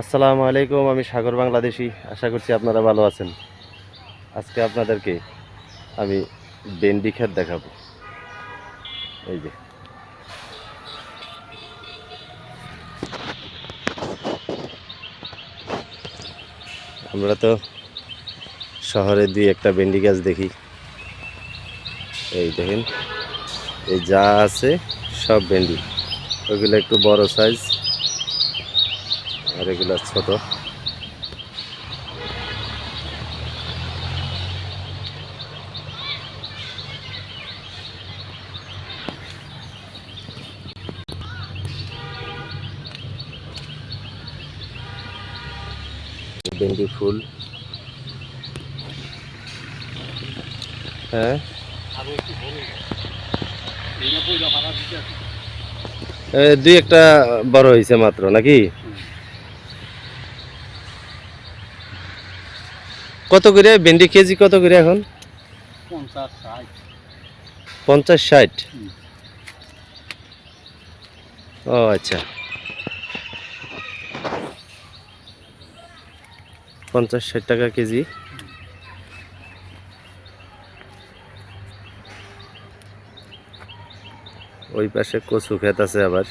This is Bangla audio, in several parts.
আসসালামু আলাইকুম, আমি সাগর বাংলাদেশি। আশা করছি আপনারা ভালো আছেন। আজকে আপনাদেরকে আমি বেন্ডি ক্ষেত দেখাবো। এই যে। আমরা তো শহরে দুই একটা বেন্ডি গাছ দেখি। এই দেখেন, এই যা আছে সব ভেন্ডি। ওইগুলো একটু বড় সাইজ আর এগুলো ছোট। ভেন্ডি ফুল। হ্যাঁ? দুই একটা বড় হয়েছে মাত্র নাকি? কত করে? ভেন্ডি কেজি কত করে এখন? পঞ্চাশ ষাট। ও আচ্ছা। পঞ্চাশ ষাট টাকা কেজি। ওই পাশে কচু ক্ষেত আছে আবার।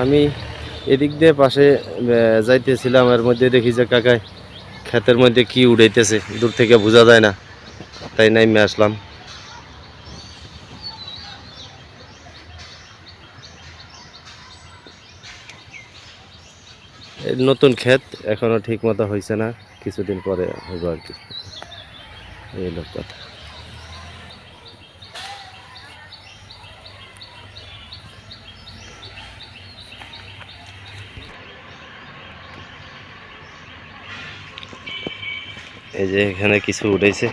আমি এদিক দিয়ে পাশে যাইতেছিলাম, এর মধ্যে দেখি যে কাকায় ক্ষেতের মধ্যে কি উড়াইতেছে, দূর থেকে বোঝা যায় না। তাই নাইমে আসলাম। নতুন ক্ষেত এখনও ঠিক মতো হয়েছে না, কিছুদিন পরে হইব আর কি। এই কথা। এই যে এখানে কিছু উঠেছে।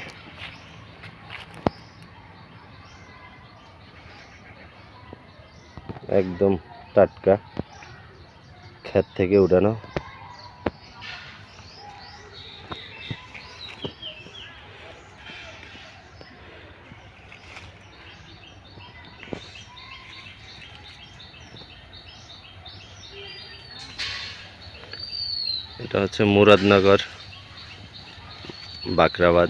একদম টাটকা ক্ষেত থেকে উঠানো। এটা হচ্ছে মুরাদনগর। বাকরাবাদ।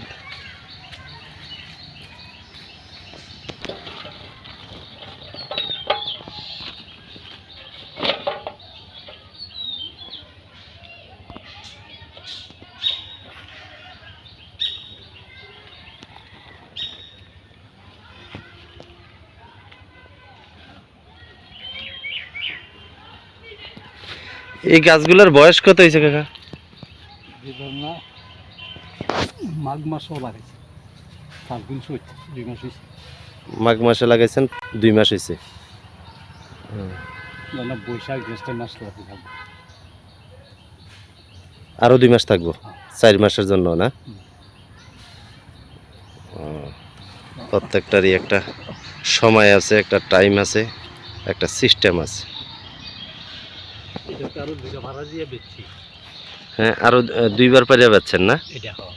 এই গাছগুলোর বয়স কত হয়েছে কাকা? মাঘ মাসও লাগাইছে। ফাল্গুন চৈত দুই মাস হয়েছে মাঘ মাসে লাগাইছেন দুই মাস হয়েছে মানে বৈশাখ জ্যৈষ্ঠ মাস লাগে থাকবে আরও দুই মাস থাকব? চার মাসের জন্য না? প্রত্যেকটারই একটা সময় আছে একটা টাইম আছে একটা সিস্টেম আছে। হ্যাঁ আরও আহ, দুইবার পারিয়া পাচ্ছেন না? এটা হওয়া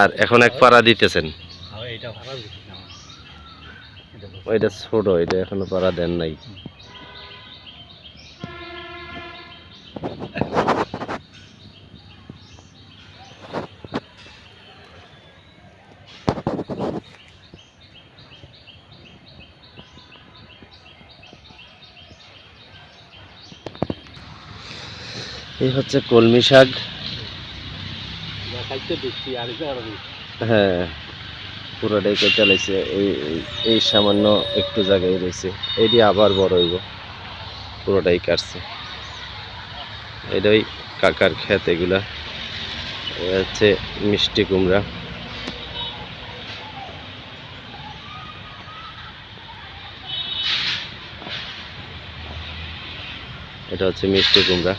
আর এখন এক পাড়া দিতেছেন। বেশি। ওইটা ছোট এটা এখনও পাড়া দেন নাই। এই হচ্ছে কলমি শাক। হ্যাঁ পুরোটাই কেটে লাইছে, এই, এই- সামান্য একটু জায়গায় রয়েছে। এটি আবার বড় হইব। পুরোটাই কাটছে। এটাই কাকার ক্ষেত এগুলা। হচ্ছে মিষ্টি কুমড়া। এটা হচ্ছে মিষ্টি কুমড়া।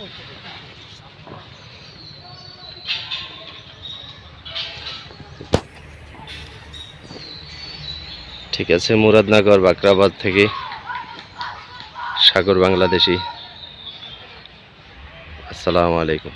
ঠিক আছে মুরাদনগর বাকরাবাদ থেকে সাগর বাংলাদেশি। আসসালামু আলাইকুম।